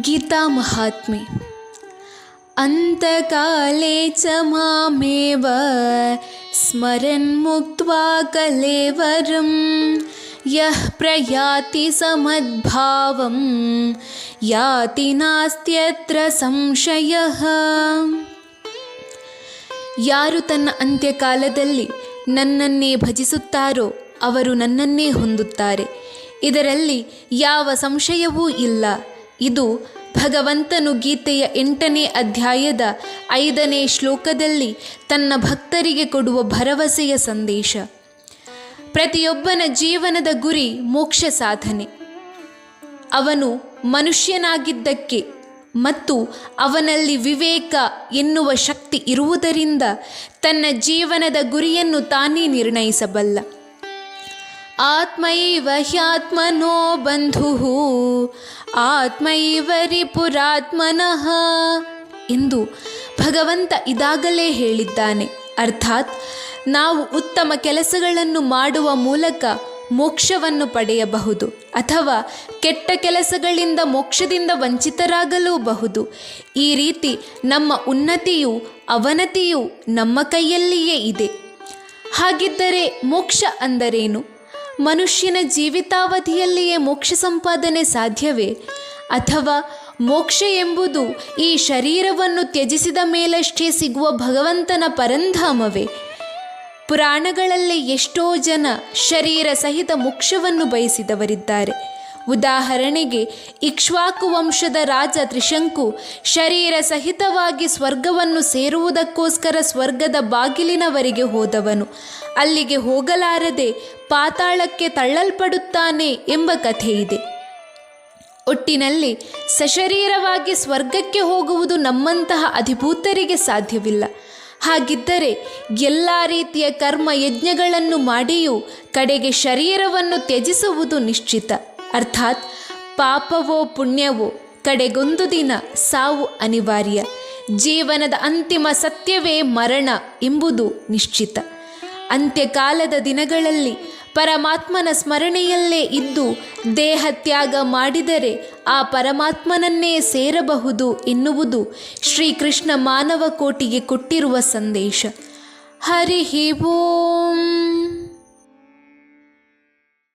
ಗೀತಾ ಮಹಾತ್ಮೆ. ಅಂತಕಾಲೇ ಚ ಮಾಮೇವ, ಸ್ಮರನ್ ಮುಕ್ತ್ವಾ ಕಲೇವರಂ, ಯಃ ಪ್ರಯಾತಿ ಸಮದ್ಭಾವಂ, ಯಾತಿ ನಾಸ್ತ್ಯತ್ರ ಸಂಶಯ. ಯಾರು ತನ್ನ ಅಂತ್ಯಕಾಲದಲ್ಲಿ ನನ್ನನ್ನೇ ಭಜಿಸುತ್ತಾರೋ ಅವರು ನನ್ನನ್ನೇ ಹೊಂದುತ್ತಾರೆ. ಇದರಲ್ಲಿ ಯಾವ ಸಂಶಯವೂ ಇಲ್ಲ. ಇದು ಭಗವಂತನು ಗೀತೆಯ ಎಂಟನೇ ಅಧ್ಯಾಯದ ಐದನೇ ಶ್ಲೋಕದಲ್ಲಿ ತನ್ನ ಭಕ್ತರಿಗೆ ಕೊಡುವ ಭರವಸೆಯ ಸಂದೇಶ. ಪ್ರತಿಯೊಬ್ಬನ ಜೀವನದ ಗುರಿ ಮೋಕ್ಷ ಸಾಧನೆ. ಅವನು ಮನುಷ್ಯನಾಗಿದ್ದಕ್ಕೆ ಮತ್ತು ಅವನಲ್ಲಿ ವಿವೇಕ ಎನ್ನುವ ಶಕ್ತಿ ಇರುವುದರಿಂದ ತನ್ನ ಜೀವನದ ಗುರಿಯನ್ನು ತಾನೇ ನಿರ್ಣಯಿಸಬಲ್ಲ. ಆತ್ಮೈವ ಹ್ಯಾತ್ಮನೋ ಬಂಧು ಆತ್ಮೈವ ರಿಪುರಾತ್ಮನಃ ಎಂದು ಭಗವಂತ ಇದಾಗಲೇ ಹೇಳಿದ್ದಾನೆ. ಅರ್ಥಾತ್ ನಾವು ಉತ್ತಮ ಕೆಲಸಗಳನ್ನು ಮಾಡುವ ಮೂಲಕ ಮೋಕ್ಷವನ್ನು ಪಡೆಯಬಹುದು ಅಥವಾ ಕೆಟ್ಟ ಕೆಲಸಗಳಿಂದ ಮೋಕ್ಷದಿಂದ ವಂಚಿತರಾಗಲೂಬಹುದು. ಈ ರೀತಿ ನಮ್ಮ ಉನ್ನತಿಯು ಅವನತಿಯು ನಮ್ಮ ಕೈಯಲ್ಲಿಯೇ ಇದೆ. ಹಾಗಿದ್ದರೆ ಮೋಕ್ಷ ಅಂದರೇನು? ಮನುಷ್ಯನ ಜೀವಿತಾವಧಿಯಲ್ಲಿಯೇ ಮೋಕ್ಷ ಸಂಪಾದನೆ ಸಾಧ್ಯವೇ? ಅಥವಾ ಮೋಕ್ಷ ಎಂಬುದು ಈ ಶರೀರವನ್ನು ತ್ಯಜಿಸಿದ ಮೇಲಷ್ಟೇ ಸಿಗುವ ಭಗವಂತನ ಪರಂಧಾಮವೇ? ಪುರಾಣಗಳಲ್ಲಿ ಎಷ್ಟೋ ಜನ ಶರೀರ ಸಹಿತ ಮೋಕ್ಷವನ್ನು ಬಯಸಿದವರಿದ್ದಾರೆ. ಉದಾಹರಣೆಗೆ, ಇಕ್ಷ್ವಾಕು ವಂಶದ ರಾಜ ತ್ರಿಶಂಕು ಶರೀರ ಸಹಿತವಾಗಿ ಸ್ವರ್ಗವನ್ನು ಸೇರುವುದಕ್ಕೋಸ್ಕರ ಸ್ವರ್ಗದ ಬಾಗಿಲಿನವರೆಗೆ ಹೋದವನು. ಅಲ್ಲಿಗೆ ಹೋಗಲಾರದೆ ಪಾತಾಳಕ್ಕೆ ತಳ್ಳಲ್ಪಡುತ್ತಾನೆ ಎಂಬ ಕಥೆಯಿದೆ. ಒಟ್ಟಿನಲ್ಲಿ ಸಶರೀರವಾಗಿ ಸ್ವರ್ಗಕ್ಕೆ ಹೋಗುವುದು ನಮ್ಮಂತಹ ಅಧಿಭೂತರಿಗೆ ಸಾಧ್ಯವಿಲ್ಲ. ಹಾಗಿದ್ದರೆ ಎಲ್ಲ ರೀತಿಯ ಕರ್ಮ ಯಜ್ಞಗಳನ್ನು ಮಾಡಿಯೂ ಕಡೆಗೆ ಶರೀರವನ್ನು ತ್ಯಜಿಸುವುದು ನಿಶ್ಚಿತ. ಅರ್ಥಾತ್ ಪಾಪವೋ ಪುಣ್ಯವೋ ಕಡೆಗೊಂದು ದಿನ ಸಾವು ಅನಿವಾರ್ಯ. ಜೀವನದ ಅಂತಿಮ ಸತ್ಯವೇ ಮರಣ ಎಂಬುದು ನಿಶ್ಚಿತ. ಅಂತ್ಯಕಾಲದ ದಿನಗಳಲ್ಲಿ ಪರಮಾತ್ಮನ ಸ್ಮರಣೆಯಲ್ಲೇ ಇದ್ದು ದೇಹ ತ್ಯಾಗ ಮಾಡಿದರೆ ಆ ಪರಮಾತ್ಮನನ್ನೇ ಸೇರಬಹುದು ಎನ್ನುವುದು ಶ್ರೀಕೃಷ್ಣ ಮಾನವ ಕೋಟಿಗೆ ಕೊಟ್ಟಿರುವ ಸಂದೇಶ. ಹರಿ ಓಂ.